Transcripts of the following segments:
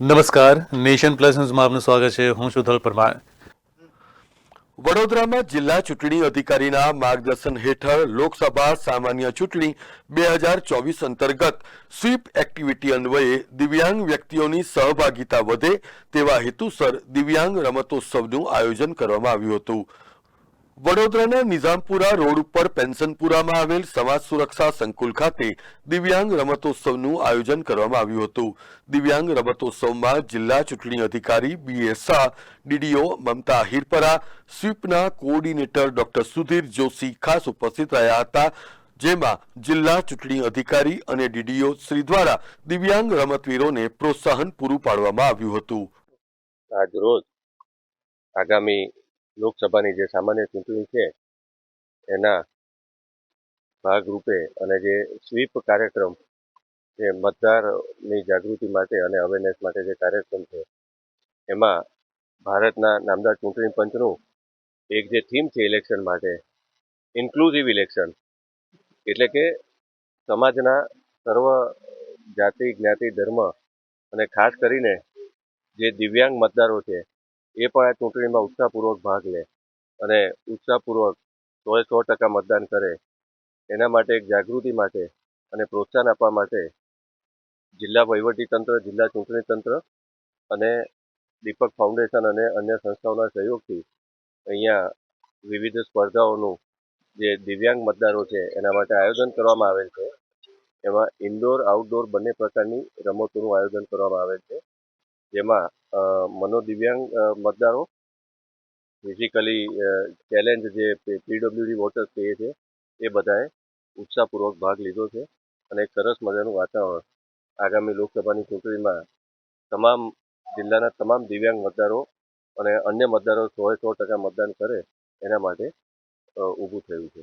નમસ્કાર. Nation plus ન્યૂઝમાં આપનું સ્વાગત છે. હું શુધલ પરમાર. વડોદરામાં જિલ્લા ચૂંટણી અધિકારીના માર્ગદર્શન હેઠળ લોકસભા સામાન્ય ચૂંટણી બે હજાર ચોવીસ અંતર્ગત સ્વીપ એક્ટિવિટી અન્વયે દિવ્યાંગ વ્યક્તિઓની સહભાગિતા વધે તેવા હેતુસર દિવ્યાંગ રમતોત્સવનું આયોજન કરવામાં આવ્યું હતું. વડોદરાના નિઝામપુરા રોડ ઉપર પેન્શનપુરામાં આવેલ સમાજ સુરક્ષા સંકુલ ખાતે દિવ્યાંગ રમતોત્સવનું આયોજન કરવામાં આવ્યું હતું. દિવ્યાંગ રમતોત્સવમાં જિલ્લા ચૂંટણી અધિકારી બી શાહ ડીડીઓ મમતા હિરપરા, સ્વીપના કોઓર્ડિનેટર ડોક્ટર સુધીર જોશી ખાસ ઉપસ્થિત રહ્યા હતા, જેમાં જિલ્લા ચૂંટણી અધિકારી અને ડીડીઓ શ્રી દ્વારા દિવ્યાંગ રમતવીરોને પ્રોત્સાહન પૂરું પાડવામાં આવ્યું હતું. આજરોજ આગામી લોકસભાની જે સામાન્ય ચૂંટણી છે, એના ભાગરૂપે અને જે સ્વીપ કાર્યક્રમ જે મતદારની જાગૃતિ માટે અને અવેરનેસ માટે જે કાર્યક્રમ છે, એમાં ભારતના નામદાર ચૂંટણી પંચનું એક જે થીમ છે ઇલેક્શન માટે ઇન્ક્લુઝિવ ઇલેક્શન એટલે કે સમાજના સર્વ જાતિ, જ્ઞાતિ, ધર્મ અને ખાસ કરીને જે દિવ્યાંગ મતદારો છે એ પણ આ ચૂંટણીમાં ઉત્સાહપૂર્વક ભાગ લે અને ઉત્સાહપૂર્વક સોએ સો ટકા મતદાન કરે, એના માટે એક જાગૃતિ માટે અને પ્રોત્સાહન આપવા માટે જિલ્લા વહીવટીતંત્ર, જિલ્લા ચૂંટણી તંત્ર અને દીપક ફાઉન્ડેશન અને અન્ય સંસ્થાઓના સહયોગથી અહીંયા વિવિધ સ્પર્ધાઓનું જે દિવ્યાંગ મતદારો છે, એના માટે આયોજન કરવામાં આવેલ છે. એમાં ઇન્ડોર આઉટડોર બંને પ્રકારની રમતોનું આયોજન કરવામાં આવેલ છે. જેમાં મનોદિવ્યાંગ મતદારો ફિઝિકલી ચેલેન્જ જે પીડબ્લ્યુડી વોટર્સ કહીએ છે, એ બધાએ ઉત્સાહપૂર્વક ભાગ લીધો છે અને સરસ મજાનું વાતાવરણ આગામી લોકસભાની ચૂંટણીમાં તમામ જિલ્લાના તમામ દિવ્યાંગ મતદારો અને અન્ય મતદારો સોએ સો ટકા મતદાન કરે એના માટે ઊભું થયું છે.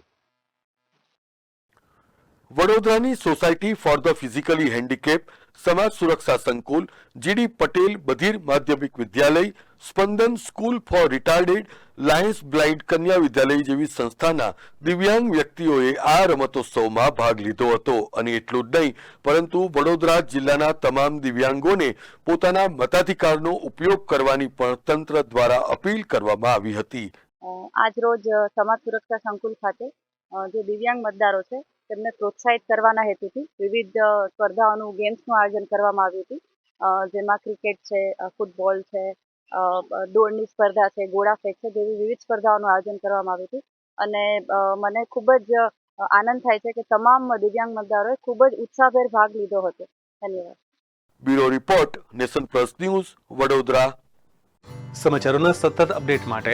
વડોદરાની society for the physically handicap, સમાજ સુરક્ષા સંકુલ, જીડી પટેલ બધીર માધ્યમિક વિદ્યાલય, Spandan school for retarded Lions blind કન્યા વિદ્યાલય જેવી સંસ્થાના દિવ્યાંગ વ્યક્તિઓએ આ રમતોત્સવમાં ભાગ લીધો હતો. અને એટલું જ નહીં, પરંતુ વડોદરા જિલ્લાના તમામ દિવ્યાંગોને પોતાના મતાધિકારનો ઉપયોગ કરવાની પણ તંત્ર દ્વારા અપીલ કરવામાં આવી હતી. આજ રોજ સમાજ સુરક્ષા સંકુલ ખાતે જે દિવ્યાંગ મતદારો છે તેમને પ્રોત્સાહિત કરવાના હેતુથી વિવિધ સ્પર્ધાઓનું ગેમ્સનું આયોજન કરવામાં આવ્યું હતું. જેમાં ક્રિકેટ છે ફૂટબોલ છે દોડની સ્પર્ધા છે ગોળા ફેંક છે જેવી વિવિધ સ્પર્ધાઓનું આયોજન કરવામાં આવ્યું હતું. અને મને ખૂબ જ આનંદ થાય છે કે તમામ દિવ્યાંગ મતદારોએ ખૂબ જ ઉત્સાહભેર ભાગ લીધો હતો. ધન્યવાદ. Bureau report Nation Plus News Vadodara. સમાચારોના સતત અપડેટ માટે